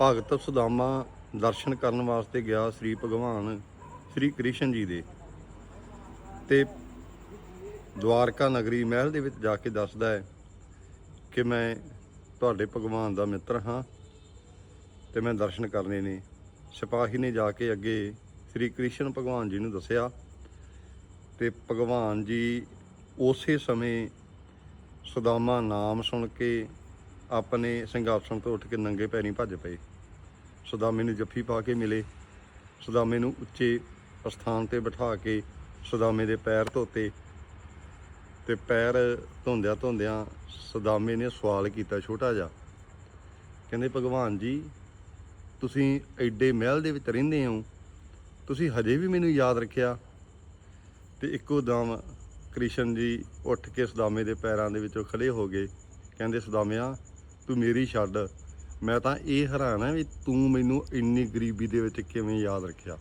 ਭਗਤ ਸੁਦਾਮਾ ਦਰਸ਼ਨ ਕਰਨ ਵਾਸਤੇ ਗਿਆ ਸ੍ਰੀ ਭਗਵਾਨ ਸ੍ਰੀ ਕ੍ਰਿਸ਼ਨ ਜੀ ਦੇ। ਤੇ ਦਵਾਰਕਾ ਨਗਰੀ ਮਹਿਲ ਦੇ ਵਿੱਚ ਜਾ ਕੇ ਦੱਸਦਾ ਹੈ ਕਿ ਮੈਂ ਤੁਹਾਡੇ ਭਗਵਾਨ ਦਾ ਮਿੱਤਰ ਹਾਂ ਤੇ ਮੈਂ ਦਰਸ਼ਨ ਕਰਨੇ ਨੇ। ਸਿਪਾਹੀ ਨੇ ਜਾ ਕੇ ਅੱਗੇ ਸ੍ਰੀ ਕ੍ਰਿਸ਼ਨ ਭਗਵਾਨ ਜੀ ਨੂੰ ਦੱਸਿਆ ਤੇ ਭਗਵਾਨ ਜੀ ਉਸੇ ਸਮੇਂ ਸੁਦਾਮਾ ਨਾਮ ਸੁਣ ਕੇ ਆਪਣੇ ਸਿੰਘਾਸਣ ਤੋਂ ਉੱਠ ਕੇ ਨੰਗੇ ਪੈਰੀਂ ਭੱਜ ਪਏ। ਸੁਦਾਮੇ ਨੂੰ ਜੱਫੀ ਪਾ ਕੇ ਮਿਲੇ। ਸੁਦਾਮੇ ਨੂੰ ਉੱਚੇ ਸਥਾਨ ਤੇ ਬਿਠਾ ਕੇ ਸੁਦਾਮੇ ਦੇ ਪੈਰ ਧੋਤੇ ਤੇ ਪੈਰ ਧੋਂਦਿਆਂ ਧੋਂਦਿਆਂ ਸੁਦਾਮੇ ਨੇ ਸਵਾਲ ਕੀਤਾ, ਛੋਟਾ ਜਿਹਾ, ਕਹਿੰਦੇ, ਭਗਵਾਨ ਜੀ, ਤੁਸੀਂ ਐਡੇ ਮਹਿਲ ਦੇ ਵਿੱਚ ਰਹਿੰਦੇ ਹੋ। ਤੁਸੀਂ ਹਜੇ ਵੀ ਮੈਨੂੰ ਯਾਦ ਰੱਖਿਆ? ਤੇ ਇੱਕੋ ਦਮ ਕ੍ਰਿਸ਼ਨ ਜੀ ਉੱਠ ਕੇ ਸੁਦਾਮੇ ਦੇ ਪੈਰਾਂ ਦੇ ਵਿੱਚੋਂ ਖੜੇ ਹੋ ਗਏ। ਕਹਿੰਦੇ, ਸੁਦਾਮਿਆ ਤੂੰ ਮੇਰੀ ਛੱਡ। ਮੈਂ ਤਾਂ ਇਹ ਹੈਰਾਨ ਆ ਵੀ ਤੂੰ ਮੈਨੂੰ ਇੰਨੀ ਗਰੀਬੀ ਦੇ ਵਿੱਚ ਕਿਵੇਂ ਯਾਦ ਰੱਖਿਆ?